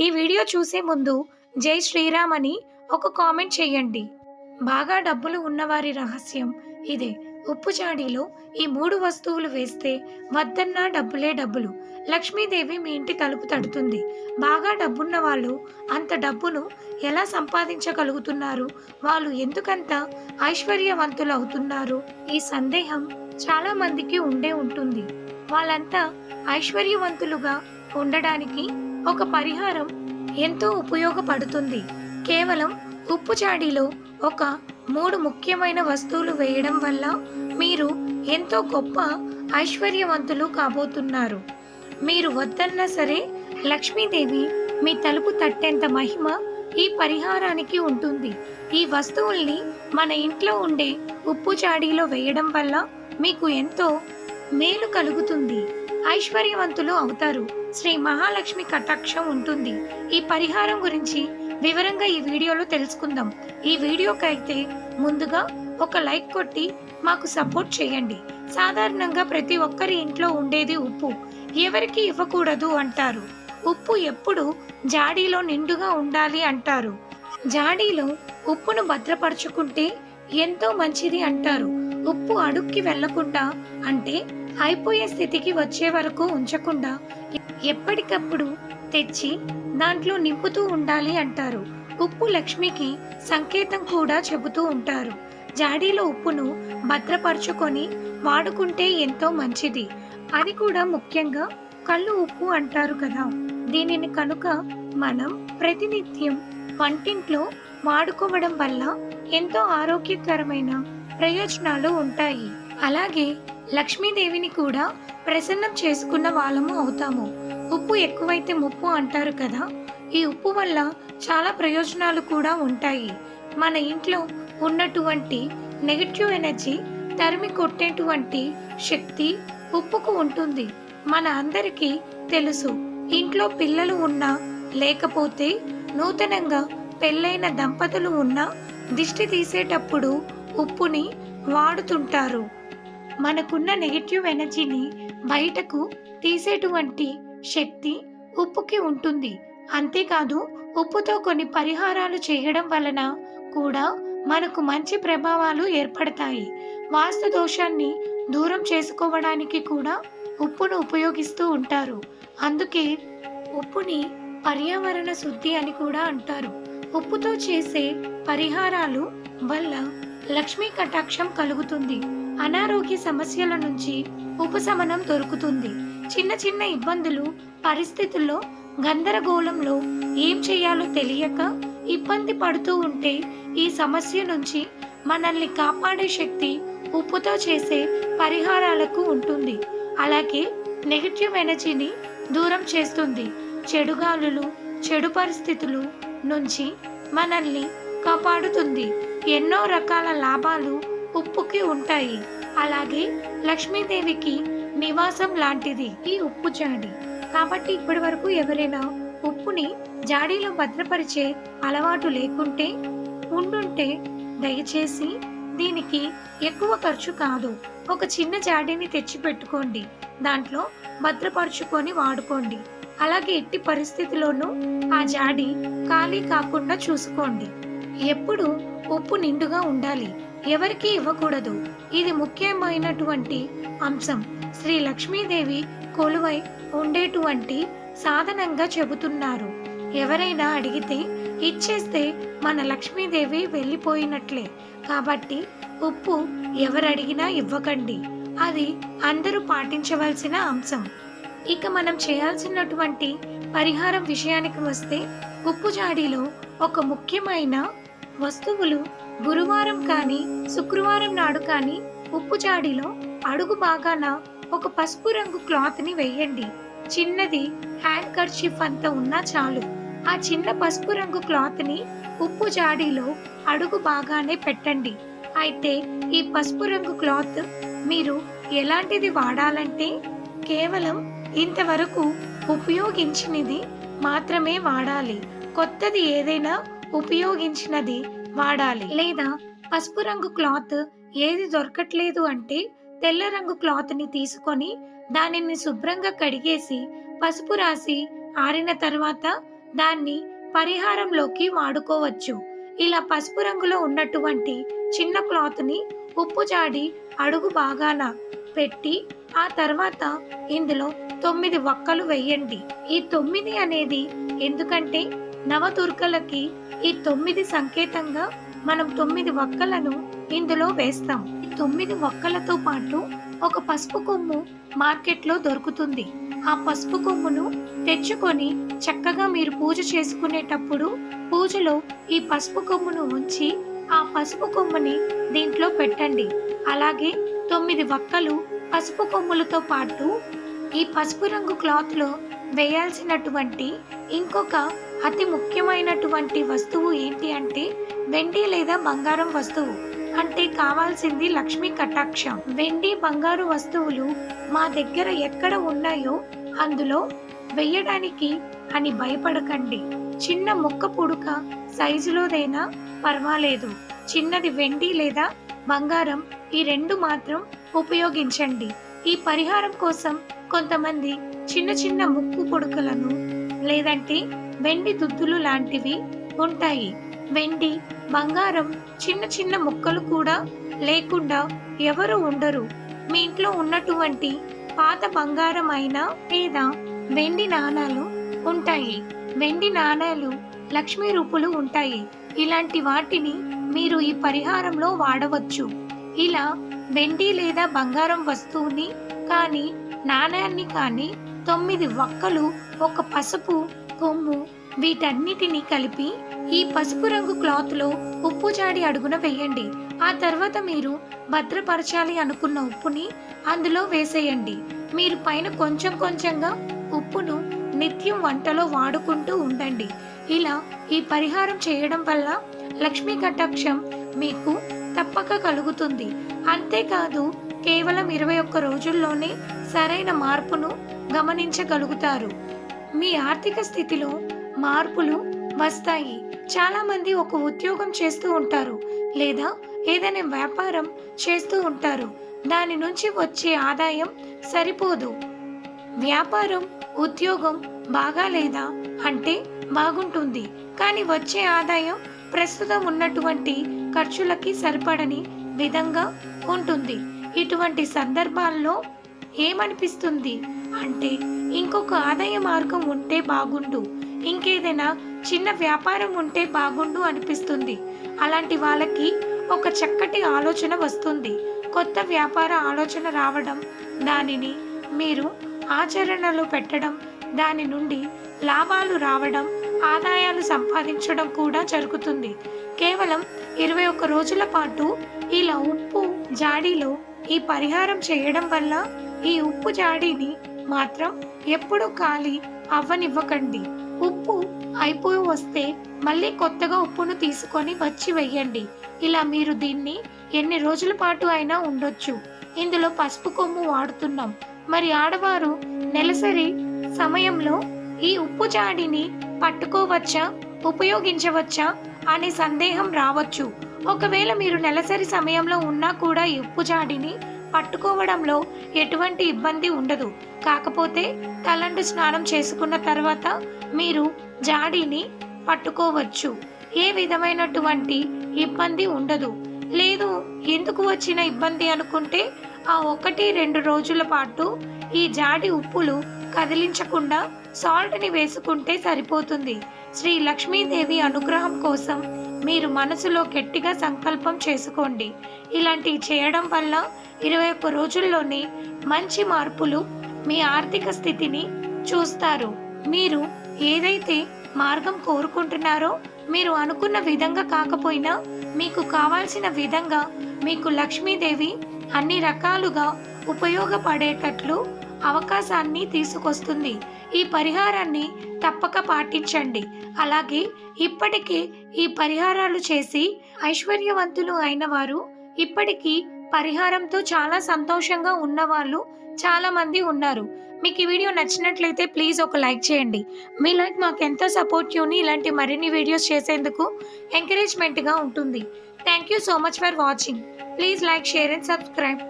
ఈ వీడియో చూసే ముందు జై శ్రీరామ్ అని ఒక కామెంట్ చేయండి. బాగా డబ్బులు ఉన్నవారి రహస్యం ఇదే. ఉప్పు చాడీలో ఈ మూడు వస్తువులు వేస్తే వద్దన్నా డబ్బులే డబ్బులు. లక్ష్మీదేవి మీ ఇంటి తలుపు తడుతుంది. బాగా డబ్బున్న వాళ్ళు అంత డబ్బును ఎలా సంపాదించగలుగుతున్నారు? వాళ్ళు ఎందుకంత ఐశ్వర్యవంతులు అవుతున్నారు? ఈ సందేహం చాలా మందికి ఉండే ఉంటుంది. వాళ్ళంతా ఐశ్వర్యవంతులుగా ఉండడానికి ఒక పరిహారం ఎంతో ఉపయోగపడుతుంది. కేవలం ఉప్పు చాడీలో ఒక మూడు ముఖ్యమైన వస్తువులు వేయడం వల్ల మీరు ఎంతో గొప్ప ఐశ్వర్యవంతులు కాబోతున్నారు. మీరు వద్దన్నా సరే లక్ష్మీదేవి మీ తలుపు తట్టేంత మహిమ ఈ పరిహారానికి ఉంటుంది. ఈ వస్తువుల్ని మన ఇంట్లో ఉండే ఉప్పు చాడీలో వేయడం వల్ల మీకు ఎంతో మేలు కలుగుతుంది. ఐశ్వర్యవంతులు అవుతారు. శ్రీ మహాలక్ష్మి కటాక్షం ఉంటుంది. ఈ పరిహారం గురించి వివరంగా ఈ వీడియోలో తెలుసుకుందాం. ఈ వీడియోకైతే ముందుగా ఒక లైక్ కొట్టి మాకు సపోర్ట్ చేయండి. సాధారణంగా ప్రతి ఒక్కరి ఇంట్లో ఉండేది ఉప్పు. ఎవరికి ఇవ్వకూడదు అంటారు. ఉప్పు ఎప్పుడు జాడీలో నిండుగా ఉండాలి అంటారు. జాడీలో ఉప్పును భద్రపరచుకుంటే ఎంతో మంచిది అంటారు. ఉప్పు అడుక్కి వెళ్ళకుండా అంటే అయిపోయే స్థితికి వచ్చే వరకు ఉంచకుండా ఎప్పటికప్పుడు తెచ్చి దాంట్లో నింపుతూ ఉండాలి అంటారు. ఉప్పు లక్ష్మికి సంకేతం కూడా చెబుతూ ఉంటారు. జాడీలో ఉప్పును భద్రపరచుకొని వాడుకుంటే ఎంతో మంచిది. అది కూడా ముఖ్యంగా కళ్ళు ఉప్పు అంటారు కదా. దీనిని కనుక మనం ప్రతినిత్యం వంటింట్లో వాడుకోవడం వల్ల ఎంతో ఆరోగ్యకరమైన ప్రయోజనాలు ఉంటాయి. అలాగే లక్ష్మీదేవిని కూడా ప్రసన్నం చేసుకున్న వాళ్ళము అవుతాము. ఉప్పు ఎక్కువైతే ముప్పు అంటారు కదా? ఈ ఉప్పు వల్ల చాలా ప్రయోజనాలు కూడా ఉంటాయి. మన ఇంట్లో ఉన్నటువంటి నెగిటివ్ ఎనర్జీ తరిమి కొట్టేటువంటి శక్తి ఉప్పుకు ఉంటుంది. మన అందరికీ తెలుసు ఇంట్లో పిల్లలు ఉన్నా లేకపోతే నూతనంగా పెళ్ళైన దంపతులు ఉన్నా దిష్టి తీసేటప్పుడు ఉప్పుని వాడుతుంటారు. మనకున్న నెగిటివ్ ఎనర్జీని బయటకు తీసేటువంటి శక్తి ఉప్పుకి ఉంటుంది. అంతేకాదు ఉప్పుతో కొన్ని పరిహారాలు చేయడం వలన కూడా మనకు మంచి ప్రభావాలు ఏర్పడతాయి. వాస్తు దోషాన్ని దూరం చేసుకోవడానికి కూడా ఉప్పును ఉపయోగిస్తూ ఉంటారు. అందుకే ఉప్పుని పర్యావరణ శుద్ధి అని కూడా అంటారు. ఉప్పుతో చేసే పరిహారాలు వల్ల లక్ష్మీ కటాక్షం కలుగుతుంది. అనారోగ్య సమస్యల నుంచి ఉపశమనం దొరుకుతుంది. చిన్న చిన్న ఇబ్బందులు పరిస్థితుల్లో గందరగోళంలో ఏం చేయాలో తెలియక ఇబ్బంది పడుతూ ఉంటే ఈ సమస్య నుంచి మనల్ని కాపాడే శక్తి ఉప్పుతో చేసే పరిహారాలకు ఉంటుంది. అలాగే నెగిటివ్ ఎనర్జీని దూరం చేస్తుంది. చెడు గాలులు చెడు పరిస్థితులు నుంచి మనల్ని కాపాడుతుంది. ఎన్నో రకాల లాభాలు ఉప్పుకి ఉంటాయి. అలాగే లక్ష్మీదేవికి నివాసం లాంటిది. ఈ ఉప్పు జాడి. కాబట్టి ఇప్పటి వరకు ఎవరైనా ఉప్పుని జాడీలో భద్రపరిచే అలవాటు లేకుంటే ఉండుంటే దయచేసి దీనికి ఎక్కువ ఖర్చు కాదు. ఒక చిన్న జాడీని తెచ్చి పెట్టుకోండి దాంట్లో భద్రపరుచుకొని వాడుకోండి. అలాగే ఎట్టి పరిస్థితిలోనూ ఆ జాడి ఖాళీ కాకుండా చూసుకోండి. ఎప్పుడు ఉప్పు నిండుగా ఉండాలి. ఎవరికి ఇవ్వకూడదు. ఇది ముఖ్యమైనటువంటి అంశం. శ్రీ లక్ష్మీదేవి కొలువై ఉండేటువంటి సాధనంగా చెబుతున్నారు. ఎవరైనా అడిగితే ఇచ్చేస్తే మన లక్ష్మీదేవి వెళ్ళిపోయినట్లే. కాబట్టి ఉప్పు ఎవరడిగినా ఇవ్వకండి. అది అందరూ పాటించవలసిన అంశం. ఇక మనం చేయాల్సినటువంటి పరిహారం విషయానికి వస్తే ఉప్పు జాడీలో ఒక ముఖ్యమైన వస్తువులు గురువారం కానీ శుక్రవారం నాడు కానీ ఉప్పు జాడీలో అడుగు బాగాన ఒక పసుపు రంగు క్లాత్ని వేయండి. చిన్నది హ్యాండ్ కర్చీఫ్ అంత ఉన్నా చాలు. ఆ చిన్న పసుపు రంగు క్లాత్ని ఉప్పు జాడీలో అడుగు బాగానే పెట్టండి. అయితే ఈ పసుపు రంగు క్లాత్ మీరు ఎలాంటిది వాడాలంటే కేవలం ఇంతవరకు ఉపయోగించినది మాత్రమే వాడాలి. కొత్తది ఏదైనా ఉపయోగించినది వాడాలి. లేదా పసుపు రంగు క్లాత్ ఏది దొరకట్లేదు అంటే తెల్ల రంగు క్లాత్ని తీసుకొని దానిని శుభ్రంగా కడిగేసి పసుపు రాసి ఆరిన తర్వాత దాన్ని పరిహారంలోకి వాడుకోవచ్చు. ఇలా పసుపు రంగులో ఉన్నటువంటి చిన్న క్లాత్ని ఉప్పు జాడి అడుగు బాగాన పెట్టి ఆ తర్వాత ఇందులో తొమ్మిది వక్కలు వేయండి. ఈ తొమ్మిది అనేది ఎందుకంటే నవదుర్గలకి ఈ తొమ్మిది సంకేతంగా మనం తొమ్మిది వక్కలను ఇందులో వేస్తాం. ఈ తొమ్మిది వక్కలతో పాటు ఒక పసుపు కొమ్ము మార్కెట్లో దొరుకుతుంది. ఆ పసుపు కొమ్మును తెచ్చుకొని చక్కగా మీరు పూజ చేసుకునేటప్పుడు పూజలో ఈ పసుపు కొమ్మును ఉంచి ఆ పసుపు కొమ్ముని దీంట్లో పెట్టండి. అలాగే తొమ్మిది వక్కలు పసుపు కొమ్ములతో పాటు ఈ పసుపు రంగు క్లాత్లో వేయాల్సినటువంటి ఇంకొక అతి ముఖ్యమైనటువంటి వస్తువు ఏంటి అంటే వెండి లేదా బంగారం వస్తువు. అంటే కావాల్సింది లక్ష్మీ కటాక్షం. వెండి బంగారు వస్తువులు మా దగ్గర ఎక్కడ ఉన్నాయో అందులో వెయ్యడానికి అని భయపడకండి. చిన్న ముక్క పుడుక సైజులోదైనా పర్వాలేదు. చిన్నది వెండి లేదా బంగారం ఈ రెండు మాత్రం ఉపయోగించండి. ఈ పరిహారం కోసం కొంతమంది చిన్న చిన్న ముక్కు పుడుకలను లేదంటే వెండి దుద్దులు లాంటివి ఉంటాయి. వెండి బంగారం చిన్న చిన్న ముక్కలు కూడా లేకుండా ఎవరు ఉండరు. మీ ఇంట్లో ఉన్నటువంటి పాత బంగారం అయినా లేదా వెండి నాణాలు ఉంటాయి. వెండి నాణాలు లక్ష్మీ రూపులు ఉంటాయి. ఇలాంటి వాటిని మీరు ఈ పరిహారంలో వాడవచ్చు. ఇలా వెండి లేదా బంగారం వస్తువుని కానీ నాణాన్ని కానీ తొమ్మిది వక్కలు ఒక పసుపు కొమ్ము వీటన్నిటిని కలిపి ఈ పసుపు రంగు క్లాత్లో ఉప్పు జాడి అడుగున వేయండి. ఆ తర్వాత మీరు భద్రపరచాలి అనుకున్న ఉప్పుని అందులో వేసేయండి. మీరు పైన కొంచెం కొంచెంగా ఉప్పును నిత్యం వంటలో వాడుకుంటూ ఉండండి. ఇలా ఈ పరిహారం చేయడం వల్ల లక్ష్మీ కటాక్షం మీకు తప్పక కలుగుతుంది. అంతేకాదు కేవలం ఇరవై ఒక్క రోజుల్లోనే సరైన మార్పును గమనించగలుగుతారు. మీ ఆర్థిక స్థితిలో మార్పులు వస్తాయి. చాలా మంది ఒక ఉద్యోగం చేస్తూ ఉంటారు లేదా ఏదైనా వ్యాపారం చేస్తూ ఉంటారు. దాని నుంచి వచ్చే ఆదాయం సరిపోదు. వ్యాపారం ఉద్యోగం బాగా లేదా అంటే బాగుంటుంది. కానీ వచ్చే ఆదాయం ప్రస్తుతం ఉన్నటువంటి ఖర్చులకి సరిపడని విధంగా ఉంటుంది. ఇటువంటి సందర్భాల్లో ఏమనిపిస్తుంది? అంటే ఇంకొక ఆదాయ మార్గం ఉంటే బాగుండు. ఇంకేదైనా చిన్న వ్యాపారం ఉంటే బాగుండు అనిపిస్తుంది. అలాంటి వాళ్ళకి ఒక చక్కటి ఆలోచన వస్తుంది. కొత్త వ్యాపార ఆలోచన రావడం దానిని మీరు ఆచరణలో పెట్టడం దాని నుండి లాభాలు రావడం ఆదాయాలు సంపాదించడం కూడా జరుగుతుంది. కేవలం ఇరవై ఒక్క రోజుల పాటు ఇలా ఉప్పు జాడీలో ఈ పరిహారం చేయడం వల్ల ఈ ఉప్పు జాడీని మాత్రం ఎప్పుడు ఖాళీ అవ్వనివ్వకండి. ఉప్పు అయిపోయి వస్తే మళ్ళీ కొత్తగా ఉప్పును తీసుకొని వచ్చి వెయ్యండి. ఇలా మీరు దీన్ని ఎన్ని రోజుల పాటు అయినా ఉండొచ్చు. ఇందులో పసుపు కొమ్ము వాడుతున్నాం. మరి ఆడవారు నెలసరి సమయంలో ఈ ఉప్పు జాడిని పట్టుకోవచ్చా? ఉపయోగించవచ్చా? అనే సందేహం రావచ్చు. ఒకవేళ మీరు నెలసరి సమయంలో ఉన్నా కూడా ఈ ఉప్పు జాడిని పట్టుకోవడంలో ఎటువంటి ఇబ్బంది ఉండదు. కాకపోతే తలంటు స్నానం చేసుకున్న తర్వాత మీరు జాడీని పట్టుకోవచ్చు. ఏ విధమైనటువంటి ఇబ్బంది ఉండదు. లేదు ఎందుకు వచ్చిన ఇబ్బంది అనుకుంటే ఆ ఒకటి రెండు రోజుల పాటు ఈ జాడి ఉప్పులు కదిలించకుండా సాల్ట్ని వేసుకుంటే సరిపోతుంది. శ్రీ లక్ష్మీదేవి అనుగ్రహం కోసం మీరు మనసులో గట్టిగా సంకల్పం చేసుకోండి. ఇలాంటివి చేయడం వల్ల ఇరవై ఒక్క రోజుల్లోనే మంచి మార్పులు మీ ఆర్థిక స్థితిని చూస్తారు. మీరు ఏదైతే మార్గం కోరుకుంటున్నారో మీరు అనుకున్న విధంగా కాకపోయినా మీకు కావాల్సిన విధంగా మీకు లక్ష్మీదేవి అన్ని రకాలుగా ఉపయోగపడేటట్లు అవకాశాన్ని తీసుకొస్తుంది. ఈ పరిహారాన్ని తప్పక పాటించండి. అలాగే ఇప్పటికే ఈ పరిహారాలు చేసి ఐశ్వర్యవంతులు అయిన వారు ఇప్పటికీ పరిహారంతో చాలా సంతోషంగా ఉన్నవాళ్ళు చాలా మంది ఉన్నారు. మీకు ఈ వీడియో నచ్చినట్లయితే ప్లీజ్ ఒక లైక్ చేయండి. మీ లైక్ మాకు ఎంతో సపోర్టివ్ని ఇలాంటి మరిన్ని వీడియోస్ చేసేందుకు ఎంకరేజ్మెంట్గా ఉంటుంది. Thank you so much for watching. Please like share and subscribe.